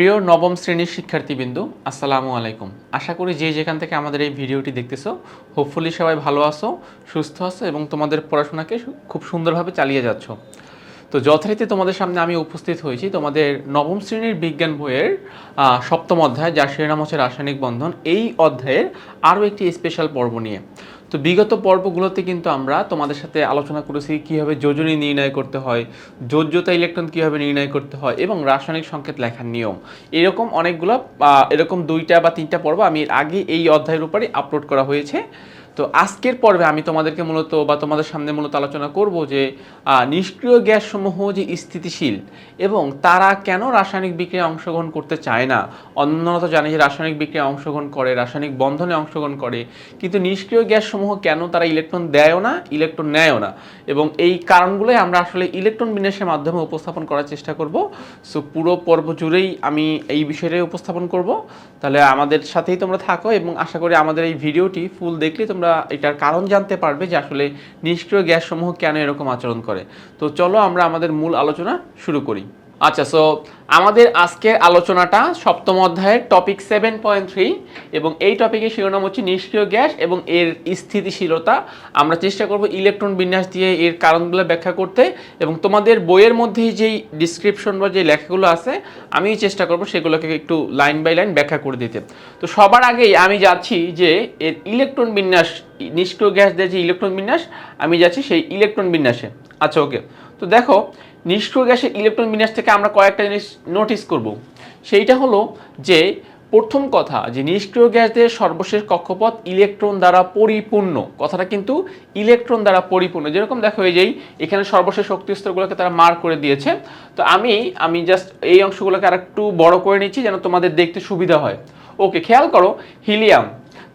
প্রিয় নবম শ্রেণির শিক্ষার্থীবৃন্দু, আসসালামু আলাইকুম। আশা করি যে যেখান থেকে আমাদের এই ভিডিওটি দেখতেছো হোপফুলি সবাই ভালো আছো, সুস্থ আছো এবং তোমাদের পড়াশোনাকে খুব সুন্দরভাবে চালিয়ে যাচ্ছ। তো যথারীতি তোমাদের সামনে আমি উপস্থিত হয়েছি তোমাদের নবম শ্রেণির বিজ্ঞান বইয়ের সপ্তম অধ্যায়, যার শিরোনাম হচ্ছে রাসায়নিক বন্ধন। এই অধ্যায়ের আরও একটি স্পেশাল পর্ব নিয়ে। তো বিগত পর্বগুলোতে কিন্তু আমরা তোমাদের সাথে আলোচনা করেছি কীভাবে যোজনী নির্ণয় করতে হয়, যোজ্যতা ইলেকট্রন কীভাবে নির্ণয় করতে হয় এবং রাসায়নিক সংকেত লেখার নিয়ম। এরকম অনেকগুলো এরকম দুইটা বা তিনটা পর্ব আমি আগে এই অধ্যায়ের উপরে আপলোড করা হয়েছে। তো আজকের পর্বে আমি তোমাদেরকে মূলত বা তোমাদের সামনে মূলত আলোচনা করব যে নিষ্ক্রিয় গ্যাসসমূহ যে স্থিতিশীল এবং তারা কেন রাসায়নিক বিক্রিয়ায় অংশগ্রহণ করতে চায় না? অন্যরা তো জানে যে রাসায়নিক বিক্রিয়ায় অংশগ্রহণ করে, রাসায়নিক বন্ধনে অংশগ্রহণ করে, কিন্তু নিষ্ক্রিয় গ্যাসসমূহ কেন তারা ইলেকট্রন দেয়ও না, ইলেকট্রন নেয়ও না? এবং এই কারণগুলোই আমরা আসলে ইলেকট্রন বিন্যাসের মাধ্যমে উপস্থাপন করার চেষ্টা করব। সো পুরো পর্ব জুড়েই আমি এই বিষয়টাই উপস্থাপন করব। তাহলে আমাদের সাথেই তোমরা থাকো এবং আশা করি আমাদের এই ভিডিওটি ফুল দেখলে তোমরা এটার কারণ জানতে পারবে যে আসলে নিষ্ক্রিয় গ্যাসসমূহ কেন এরকম আচরণ করে। তো চলো আমরা আমাদের মূল আলোচনা শুরু করি। আচ্ছা সো আমাদের আজকের আলোচনাটা সপ্তম অধ্যায়ের টপিক সেভেন পয়েন্ট থ্রি এবং এই টপিকের শিরোনাম হচ্ছে নিষ্ক্রিয় গ্যাস এবং এর স্থিতিশীলতা। আমরা চেষ্টা করব ইলেকট্রন বিন্যাস দিয়ে এর কারণগুলো ব্যাখ্যা করতে এবং তোমাদের বইয়ের মধ্যে যেই ডিসক্রিপশন বা যে লেখাগুলো আছে আমি চেষ্টা করব সেগুলোকে একটু লাইন বাই লাইন ব্যাখ্যা করে দিতে। তো সবার আগেই আমি যাচ্ছি যে এর ইলেকট্রন বিন্যাস, নিষ্ক্রিয় গ্যাস দিয়ে যে ইলেকট্রন বিন্যাস, আমি যাচ্ছি সেই ইলেকট্রন বিন্যাসে। আচ্ছা ওকে তো দেখো নিষ্ক্রিয় গ্যাসের ইলেকট্রন বিন্যাস থেকে আমরা কয়েকটা জিনিস নোটিস করব। সেইটা হলো যে, প্রথম কথা যে নিষ্ক্রিয় গ্যাসদের সর্বশেষ কক্ষপথ ইলেকট্রন দ্বারা পরিপূর্ণ। কথাটা কিন্তু ইলেকট্রন দ্বারা পরিপূর্ণ। যেরকম দেখো এই যেই এখানে সর্বশেষ শক্তি স্তরগুলোকে তারা মার করে দিয়েছে। তো আমি আমি জাস্ট এই অংশগুলোকে আর একটু বড় করে নিচ্ছি যেন তোমাদের দেখতে সুবিধা হয়। ওকে খেয়াল করো হিলিয়াম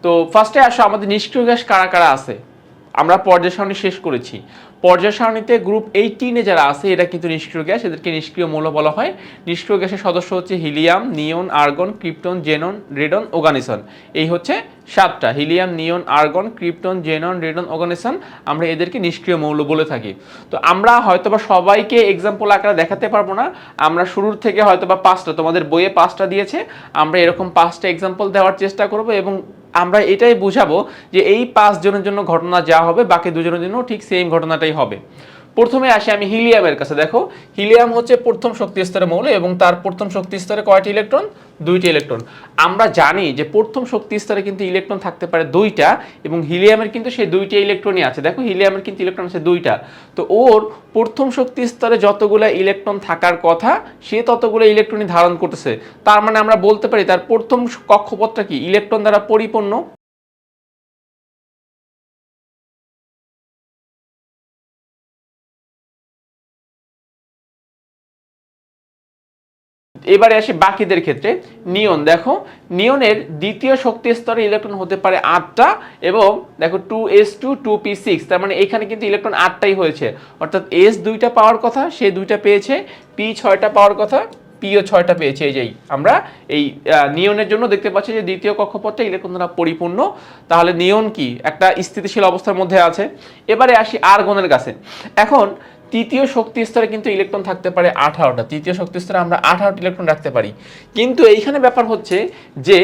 তো ফার্স্টে আসো, আমাদের নিষ্ক্রিয় গ্যাস কারা কারা আছে? আমরা পর্যায় সারণী শেষ করেছি। পর্যায় সারণীতে গ্রুপ এইটিনে যারা আছে এটা কিন্তু নিষ্ক্রিয় গ্যাস, এদেরকে নিষ্ক্রিয় মৌল বলা হয়। নিষ্ক্রিয় গ্যাসের সদস্য হচ্ছে helium, neon, argon, krypton, xenon, radon oganesson এই হচ্ছে সাতটা, helium, neon, argon, krypton, xenon, radon oganesson আমরা এদেরকে নিষ্ক্রিয় মৌল বলে থাকি। তো আমরা হয়তোবা সবাইকে এক্সাম্পল আকারে দেখাতে পারব না। আমরা শুরুর থেকে হয়তোবা পাঁচটা, তোমাদের বইয়ে পাঁচটা দিয়েছে। আমরা এরকম পাঁচটা এক্সাম্পল দেওয়ার চেষ্টা করব এবং আমরা এটাই বুঝাবো যে এই পাঁচ জনের জন্য ঘটনা যা হবে, বাকি দুজনের জন্য ঠিক সেম ঘটনাটাই হবে। প্রথমে আসি আমি হিলিয়ামের কাছে। দেখো, হিলিয়াম হচ্ছে প্রথম শক্তি স্তরের মৌল এবং তার প্রথম শক্তি স্তরে কয়টি ইলেকট্রন? দুইটি ইলেকট্রন। আমরা জানি যে প্রথম শক্তি স্তরে কিন্তু ইলেকট্রন থাকতে পারে দুইটা এবং হিলিয়ামের কিন্তু সেই দুইটা ইলেকট্রনই আছে। দেখো, হিলিয়ামের কিন্তু ইলেকট্রন আছে দুইটা। তো ওর প্রথম শক্তি স্তরে যতগুলো ইলেকট্রন থাকার কথা, সে ততগুলো ইলেকট্রনই ধারণ করতেছে। তার মানে আমরা বলতে পারি তার প্রথম কক্ষপথটা কি? ইলেকট্রন দ্বারা পরিপূর্ণ। এবারে আসি বাকিদের ক্ষেত্রে। নিয়ন, দেখো, নিয়নের দ্বিতীয় শক্তি স্তরে ইলেকট্রন হতে পারে আটটা এবং দেখো two S two two P six তার মানে এখানে কিন্তু ইলেকট্রন আটটাই হয়েছে। অর্থাৎ এস দুইটা পাওয়ার কথা, সে দুইটা পেয়েছে পি ছয়টা পাওয়ার কথা পিও ছয়টা পেয়েছে। এই যেই আমরা এই নিয়নের জন্য দেখতে পাচ্ছি যে দ্বিতীয় কক্ষপথটা ইলেকট্রন দ্বারা পরিপূর্ণ। তাহলে নিয়ন কি? একটা স্থিতিশীল অবস্থার মধ্যে আছে। এবারে আসি আর্গনের কাছে এখন তৃতীয় শক্তি স্তরে কিন্তু ইলেকট্রন থাকতে পারে আঠারোটা। তৃতীয় শক্তি স্তরে আমরা আঠারোটা ইলেকট্রন রাখতে পারি। কিন্তু এইখানে ব্যাপার হচ্ছে যে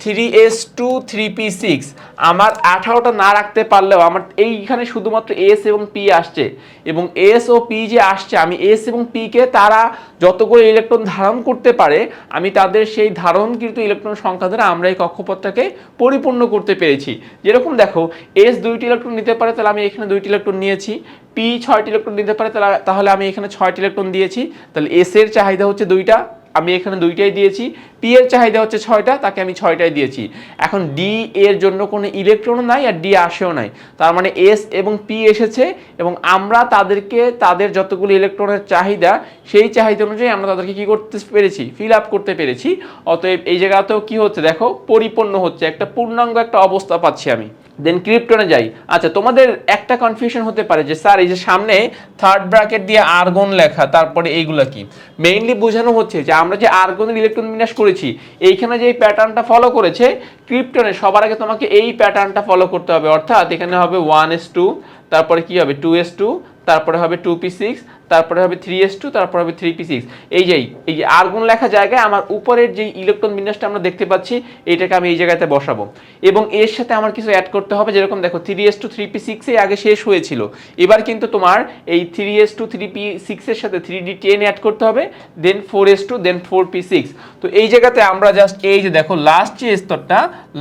three S two, three P six আমার আঠারোটা না রাখতে পারলেও আমার এইখানে শুধুমাত্র এস এবং পি আসছে। এবং এস ও পি যে আসছে, আমি এস এবং পি কে তারা যতগুলো ইলেকট্রন ধারণ করতে পারে, আমি তাদের সেই ধারণকৃত ইলেকট্রন সংখ্যা দ্বারা আমরা এই কক্ষপথটাকে পরিপূর্ণ করতে পেরেছি। যেরকম দেখো, এস দুইটি ইলেকট্রন নিতে পারে, তাহলে আমি এখানে দুইটি ইলেকট্রন নিয়েছি। পি ছয়টি ইলেকট্রন নিতে পারে, তাহলে আমি এখানে ছয়টি ইলেকট্রন দিয়েছি। তাহলে এস এর চাহিদা হচ্ছে দুইটা। আমি এখানে দুইটাই দিয়েছি পি এর চাহিদা হচ্ছে ছয়টা, তাকে আমি ছয়টাই দিয়েছি। এখন ডি এর জন্য কোনো ইলেকট্রনও নাই আর ডি আসেও নাই। তার মানে এস এবং পি এসেছে এবং আমরা তাদেরকে, তাদের যতগুলো ইলেকট্রনের চাহিদা, সেই চাহিদা অনুযায়ী আমরা তাদেরকে কি করতে পেরেছি? ফিল আপ করতে পেরেছি। অতএব এই জায়গাতেও কি হচ্ছে দেখো? পরিপূর্ণ হচ্ছে। একটা পূর্ণাঙ্গ একটা অবস্থা পাচ্ছি আমি। দেন ক্রিপ্টনে যাই। আচ্ছা তোমাদের একটা কনফিউশন হতে পারে যে, স্যার, এই যে সামনে থার্ড ব্র্যাকেট দিয়ে আর্গন লেখা, তারপরে এইগুলা কি? মেইনলি বোঝানো হচ্ছে যে, আমরা যে আর্গনের ইলেকট্রন বিন্যাস করেছি, এইখানে যে প্যাটার্নটা ফলো করেছে ক্রিপ্টনে সবার আগে তোমাকে এই প্যাটার্নটা ফলো করতে হবে। অর্থাৎ এখানে হবে ওয়ান এস টু তারপরে কি হবে? টু এস টু তারপরে হবে টু পি সিক্স তারপরে হবে থ্রি এস টু তারপরে হবে থ্রি পি সিক্স এই যে এই যে আর্গুন লেখা জায়গায় আমার উপরের যে ইলেকট্রন বিন্যাসটা আমরা দেখতে পাচ্ছি, এটাকে আমি এই জায়গাতে বসাবো। এবং এর সাথে আমার কিছু অ্যাড করতে হবে, যেরকম দেখো three S two three P সিক্সে আগে শেষ হয়েছিল। এবার কিন্তু তোমার এই three S two three P সিক্সের সাথে থ্রি ডি টেন অ্যাড করতে হবে then four S two then four P six তো এই জায়গাতে আমরা জাস্ট এই যে দেখো লাস্ট যে স্তরটা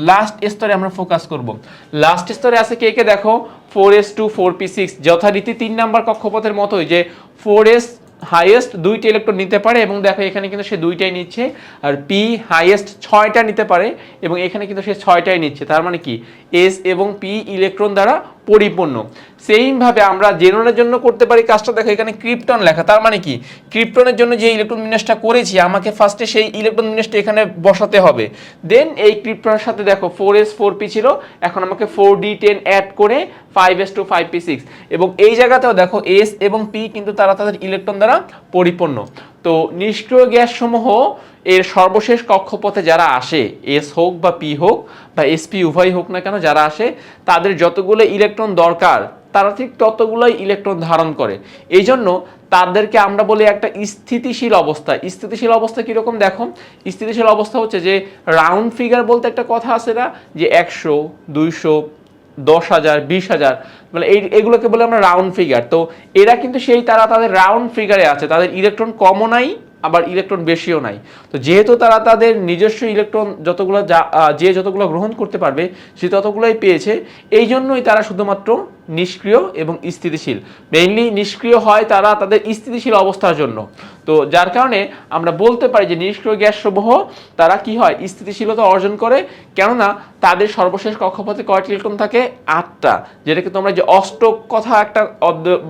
লাস্ট স্তরে আমরা ফোকাস করব। লাস্ট স্তরে আছে কে কে দেখো? Four S two four P six যথারীতি তিন নাম্বার কক্ষপথের মতোই যে ফোর এস হাইয়েস্ট দুইটা ইলেকট্রন নিতে পারে এবং দেখো এখানে কিন্তু সে দুইটাই নিচ্ছে, আর পি হাইয়েস্ট ছয়টা নিতে পারে এবং এখানে কিন্তু সে ছয়টাই নিচ্ছে। তার মানে কি? এস এবং পি ইলেকট্রন দ্বারা পরিপূর্ণ। সেইমভাবে আমরা জেননের জন্য করতে পারি কাজটা। দেখো, এখানে ক্রিপ্টন লেখা। তার মানে কি? ক্রিপ্টনের জন্য যে ইলেকট্রন বিন্যাসটা করেছি, আমাকে ফার্স্টে সেই ইলেকট্রন বিন্যাসটা এখানে বসাতে হবে। দেন এই ক্রিপ্টনের সাথে দেখো ফোর এস ফোর পি ছিল। এখন আমাকে ফোর ডি টেন অ্যাড করে five S two five P six এবং এই জায়গাতেও দেখো এস এবং পি কিন্তু তারা তাদের ইলেকট্রন দ্বারা পরিপূর্ণ। তো নিষ্ক্রিয় গ্যাস সমূহ এর সর্বশেষ কক্ষপথে যারা আসে এস হোক বা পি হোক বা এসপি উভয় হোক না কেন যারা আসে, তাদের যতগুলো ইলেকট্রন দরকার, তারা ঠিক ততগুলোই ইলেকট্রন ধারণ করে। এই জন্য তাদেরকে আমরা বলি একটা স্থিতিশীল অবস্থা। স্থিতিশীল অবস্থা কীরকম দেখো? স্থিতিশীল অবস্থা হচ্ছে যে রাউন্ড ফিগার বলতে একটা কথা আছে না? যে একশো, দুইশো দশ হাজার, বিশ হাজার মানে এই এগুলোকে বলে আমরা রাউন্ড ফিগার তো এরা কিন্তু সেই তারা তাদের রাউন্ড ফিগারে আছে। তাদের ইলেকট্রন কমও নাই, আবার ইলেকট্রন বেশিও নাই। তো যেহেতু তারা তাদের নিজস্ব ইলেকট্রন যতগুলো যা- যে যতগুলো গ্রহণ করতে পারবে, সে ততগুলোই পেয়েছে। এই জন্যই তারা শুধুমাত্র নিষ্ক্রিয় এবং স্থিতিশীল। মেইনলি নিষ্ক্রিয় হয় তারা তাদের স্থিতিশীল অবস্থার জন্য। তো যার কারণে আমরা বলতে পারি যে নিষ্ক্রিয় গ্যাস সমূহ তারা কি হয়? স্থিতিশীলতা অর্জন করে। কেননা তাদের সর্বশেষ কক্ষপথে কয়টি ইলেকট্রন থাকে? আটটা। যেটাকে তোমরা যে অষ্টক কথা একটা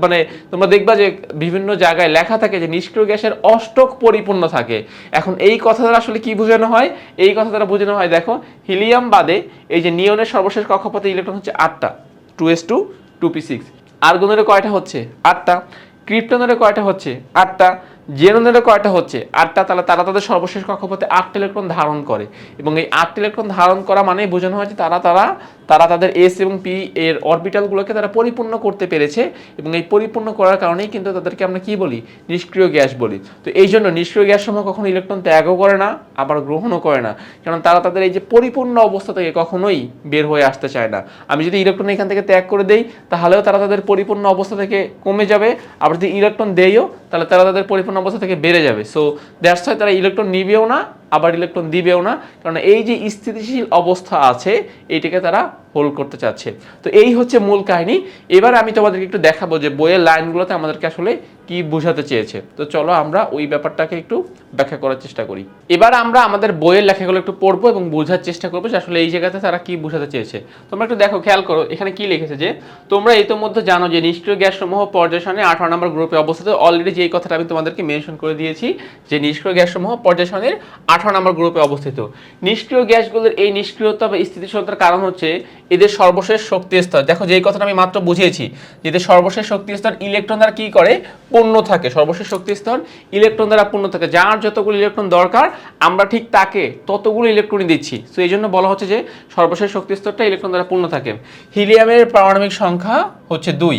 মানে তোমরা দেখবা যে বিভিন্ন জায়গায় লেখা থাকে যে নিষ্ক্রিয় গ্যাসের অষ্টক পরিপূর্ণ থাকে। এখন এই কথা দ্বারা আসলে কি বোঝানো হয়? এই কথা দ্বারা বোঝানো হয়, দেখো, হিলিয়াম বাদে এই যে নিয়নের সর্বশেষ কক্ষপথে ইলেকট্রন হচ্ছে আটটা। Two S two two P six. আর্গনের কয়টা হচ্ছে? আটটা। ক্রিপ্টনের কয়টা হচ্ছে? আটটা। জেননের কয়টা হচ্ছে? আটটা, তাহলে তারা তাদের সর্বশেষ কক্ষপথে আটটা ইলেকট্রন ধারণ করে। এবং এই আটটা ইলেকট্রন ধারণ করা মানেই বোঝানো হয় যে তারা তারা তারা তাদের এস এবং পি এর অরবিটালগুলোকে তারা পরিপূর্ণ করতে পেরেছে এবং এই পরিপূর্ণ করার কারণেই কিন্তু তাদেরকে আমরা কি বলি? নিষ্ক্রিয় গ্যাস বলি। তো এই জন্য নিষ্ক্রিয় গ্যাস সময় কখনো ইলেকট্রন ত্যাগও করে না, আবার গ্রহণও করে না। কারণ তারা তাদের এই যে পরিপূর্ণ অবস্থা থেকে কখনোই বের হয়ে আসতে চায় না। আমি যদি ইলেকট্রন এখান থেকে ত্যাগ করে দেই, তাহলেও তারা তাদের পরিপূর্ণ অবস্থা থেকে কমে যাবে। আবার যদি ইলেকট্রন দেইও, তাহলে তারা তাদের পরিপূর্ণ অবস্থা থেকে বেড়ে যাবে। সো দ্যাটস হয় তারা ইলেকট্রন নিবেও না আবার ইলেকট্রন দিবেও না। কারণ এই যে স্থিতিশীল অবস্থা আছে এইটাকে তারা হোল্ড করতে চাচ্ছে। তো এই হচ্ছে মূল কাহিনী। এবার আমি তোমাদেরকে একটু দেখাবো যে বইয়ের লাইনগুলোতে আমাদেরকে আসলে কি বোঝাতে চেয়েছে। তো চলো আমরা ওই ব্যাপারটাকে একটু ব্যাখ্যা করার চেষ্টা করি। এবার আমরা আমাদের বইয়ের লেখাগুলো একটু পড়ব এবং বোঝার চেষ্টা করব যে আসলে এই জায়গাতে তারা কি বোঝাতে চেয়েছে। তোমরা একটু দেখো, খেয়াল করো, এখানে কি লিখেছে যে, তোমরা ইতোমধ্যে জানো যে নিষ্ক্রিয় গ্যাস সমূহ পর্যায় সারণী আঠারো নম্বর গ্রুপে অবস্থিত। অলরেডি যে কথাটা আমি তোমাদেরকে মেনশন করে দিয়েছি, যে নিষ্ক্রিয় গ্যাস সমূহ পর্যায় সারণীর আঠারো নম্বর গ্রুপে অবস্থিত। নিষ্ক্রিয় গ্যাসগুলোর এই নিষ্ক্রিয়তা বা স্থিতিশীলতার কারণ হচ্ছে এদের সর্বশেষ শক্তি স্তর দেখো যেই কথাটা আমি মাত্র বুঝিয়েছি, যে এদের সর্বশেষ শক্তি স্তর ইলেকট্রন দ্বারা কি করে? পূর্ণ থাকে। সর্বশেষ শক্তি স্তর ইলেকট্রন দ্বারা পূর্ণ থাকে। যার যতগুলো ইলেকট্রন দরকার, আমরা ঠিক তাকে ততগুলো ইলেকট্রনই দিচ্ছি। তো এই জন্য বলা হচ্ছে যে সর্বশেষ শক্তি স্তরটা ইলেকট্রন দ্বারা পূর্ণ থাকে। হিলিয়ামের পারমাণবিক সংখ্যা হচ্ছে দুই।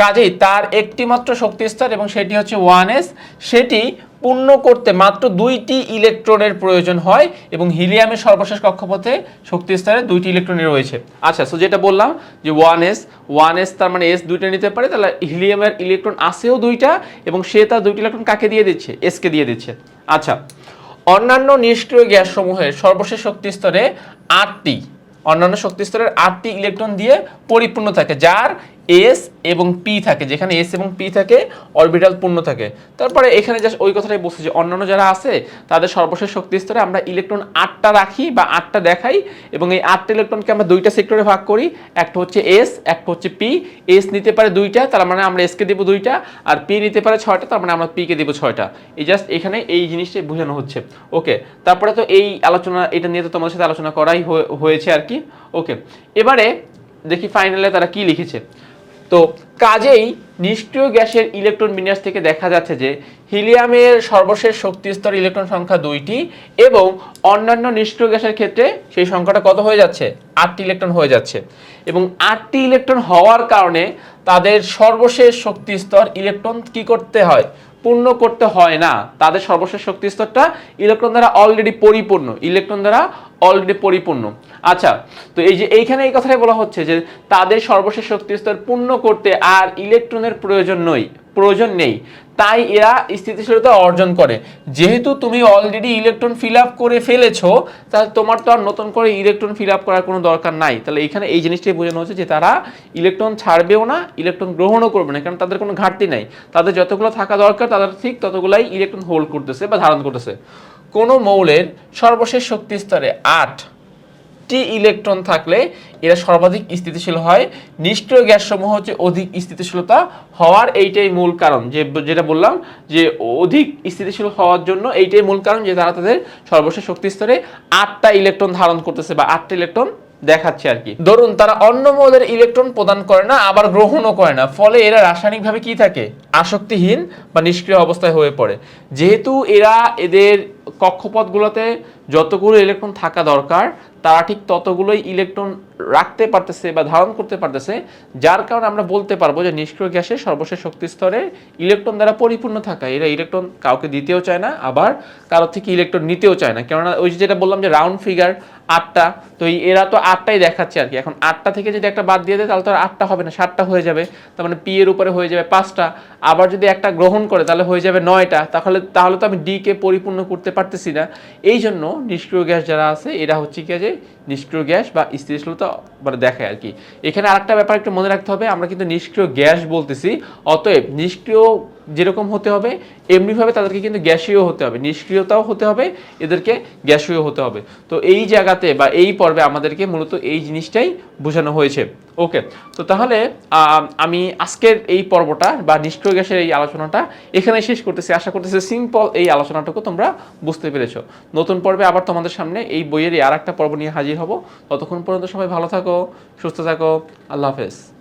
কাজেই তার একটি মাত্র শক্তি স্তর এবং সেটি হচ্ছে ওয়ান এস, সেটি পূর্ণ করতে মাত্র দুইটি ইলেকট্রনের প্রয়োজন হয় এবং হিলিয়ামের সর্বশেষ কক্ষপথে শক্তি স্তরে দুইটি ইলেকট্রনই রয়েছে। আচ্ছা সো যেটা বললাম যে ওয়ান এস ওয়ান এস তার মানে এস দুইটা নিতে পারে, তাহলে হিলিয়ামের ইলেকট্রন আসেও দুইটা এবং সে তার দুইটি ইলেকট্রন কাকে দিয়ে দিচ্ছে? এসকে দিয়ে দিচ্ছে। আচ্ছা অন্যান্য নিষ্ক্রিয় গ্যাস সমূহের সর্বশেষ শক্তি স্তরে আটটি, অন্যান্য শক্তি স্তরের আটটি ইলেকট্রন দিয়ে পরিপূর্ণ থাকে, যার এস এবং পি থাকে, যেখানে এস এবং পি থাকে অরবিটাল পূর্ণ থাকে। তারপরে এখানে জাস্ট ওই কথাটাই বলছে যে, অন্যান্য যারা আছে, তাদের সর্বশেষ শক্তি স্তরে আমরা ইলেকট্রন আটটা রাখি বা আটটা দেখাই এবং এই আটটা ইলেকট্রনকে আমরা দুইটা সেক্টরে ভাগ করি। একটা হচ্ছে এস একটা হচ্ছে পি এস নিতে পারে দুইটা, তার মানে আমরা এসকে দেবো দুইটা, আর পি নিতে পারে ছয়টা, তার মানে আমরা পিকে দেবো ছয়টা। এই জাস্ট এখানে এই জিনিসটাই বোঝানো হচ্ছে। ওকে তারপরে তো এই আলোচনা, এটা নিয়ে তো তোমাদের সাথে আলোচনা করাই হয়ে- হয়েছে আর কি। ওকে এবারে দেখি ফাইনালে তারা কি লিখেছে। তো কাজেই নিষ্ক্রিয় গ্যাসের ইলেকট্রন বিন্যাস থেকে দেখা যাচ্ছে যে হিলিয়ামের সর্বশেষ শক্তি স্তর ইলেকট্রন সংখ্যা দুইটি এবং অন্যান্য নিষ্ক্রিয় গ্যাসের ক্ষেত্রে সেই সংখ্যাটা কত হয়ে যাচ্ছে? আটটি ইলেকট্রন হয়ে যাচ্ছে। এবং আটটি ইলেকট্রন হওয়ার কারণে তাদের সর্বশেষ শক্তি স্তর ইলেকট্রন কি করতে হয়? পূর্ণ করতে হয় না। তাদের সর্বশেষ শক্তি স্তরটা ইলেকট্রন দ্বারা অলরেডি পরিপূর্ণ, ইলেকট্রন দ্বারা অলরেডি পরিপূর্ণ। আচ্ছা তো এই যে এইখানে এই কথাটাই বলা হচ্ছে যে তাদের সর্বশেষ শক্তি স্তর পূর্ণ করতে আর ইলেকট্রনের প্রয়োজন নই প্রয়োজন নেই। তাই এরা স্থিতিশীলতা অর্জন করে। যেহেতু তুমি অলরেডি ইলেকট্রন ফিল আপ করে ফেলেছো, তাহলে তোমার তো আর নতুন করে ইলেকট্রন ফিল আপ করার কোনো দরকার নাই। তাহলে এখানে এই জিনিসটাই বোঝানো হচ্ছে যে তারা ইলেকট্রন ছাড়বেও না ইলেকট্রন গ্রহণও করবে না, কারণ তাদের কোনো ঘাটতি নাই। তাদের যতগুলো থাকা দরকার, তাদের ঠিক ততগুলাই ইলেকট্রন হোল্ড করতেছে বা ধারণ করতেছে। কোনো মৌলের সর্বশেষ শক্তি স্তরে আট টি ইলেকট্রন থাকলে এরা সর্বাধিক স্থিতিশীল হয়। নিষ্ক্রিয় গ্যাস সমূহ হচ্ছে অধিক স্থিতিশীলতা হওয়ার এইটাই মূল কারণ। যে যেটা বললাম যে অধিক স্থিতিশীল হওয়ার জন্য এইটাই মূল কারণ যে তারা তাদের সর্বশেষ শক্তি স্তরে আটটা ইলেকট্রন ধারণ করতেছে বা আটটা ইলেকট্রন দেখাচ্ছে আর কি। ধরুন তারা অন্য মৌলের ইলেকট্রন প্রদান করে না, আবার গ্রহণও করে না। ফলে এরা রাসায়নিকভাবে কি থাকে? আসক্তিহীন বা নিষ্ক্রিয় অবস্থায় হয়ে পড়ে। যেহেতু এরা এদের কক্ষপথগুলোতে যতগুলো ইলেকট্রন থাকা দরকার তারা ঠিক ততগুলোই ইলেকট্রন রাখতে পারতেছে বা ধারণ করতে পারতেছে, যার কারণে আমরা বলতে পারব যে নিষ্ক্রিয় গ্যাসে সর্বশেষ শক্তি স্তরে ইলেকট্রন দ্বারা পরিপূর্ণ থাকা। এরা ইলেকট্রন কাউকে দিতেও চায় না, আবার কারোর থেকে ইলেকট্রন নিতেও চায় না। কেননা ওই যেটা বললাম যে রাউন্ড ফিগার আটটা। তো এরা তো আটটাই দেখাচ্ছে আর কি। এখন আটটা থেকে যদি একটা বাদ দিয়ে দেয়, তাহলে তো আর আটটা হবে না, সাতটা হয়ে যাবে। তার মানে পি এর উপরে হয়ে যাবে পাঁচটা। আবার যদি একটা গ্রহণ করে, তাহলে হয়ে যাবে নয়টা। তাহলে তাহলে তো আমি ডি কে পরিপূর্ণ করতে পারতেছি না। এই জন্য নিষ্ক্রিয় গ্যাস যারা আছে, এরা হচ্ছে কি যে নিষ্ক্রিয় গ্যাস বা স্থিতিশীলতা মানে দেখায় আর কি। এখানে আরেকটা ব্যাপার একটু মনে রাখতে হবে, আমরা কিন্তু নিষ্ক্রিয় গ্যাস বলতেছি। অতএব নিষ্ক্রিয় যেরকম হতে হবে, এমনিভাবে তাদেরকে কিন্তু গ্যাসীয় হতে হবে, নিষ্ক্রিয়তাও হতে হবে, এদেরকে গ্যাসীয় হতে হবে। তো এই জায়গাতে বা এই পর্বে আমাদেরকে মূলত এই জিনিসটাই বোঝানো হয়েছে। ওকে, তো তাহলে আমি আজকের এই পর্বটা বা নিষ্ক্রিয় গ্যাসের এই আলোচনাটা এখানে শেষ করতেছি। আশা করতেছি সিম্পল এই আলোচনাটুকু তোমরা বুঝতে পেরেছ। নতুন পর্বে আবার তোমাদের সামনে এই বইয়ের আর একটা পর্ব নিয়ে হাজির হব। ততক্ষণ পর্যন্ত সবাই ভালো থাকো, সুস্থ থাকো, আল্লাহ হাফেজ।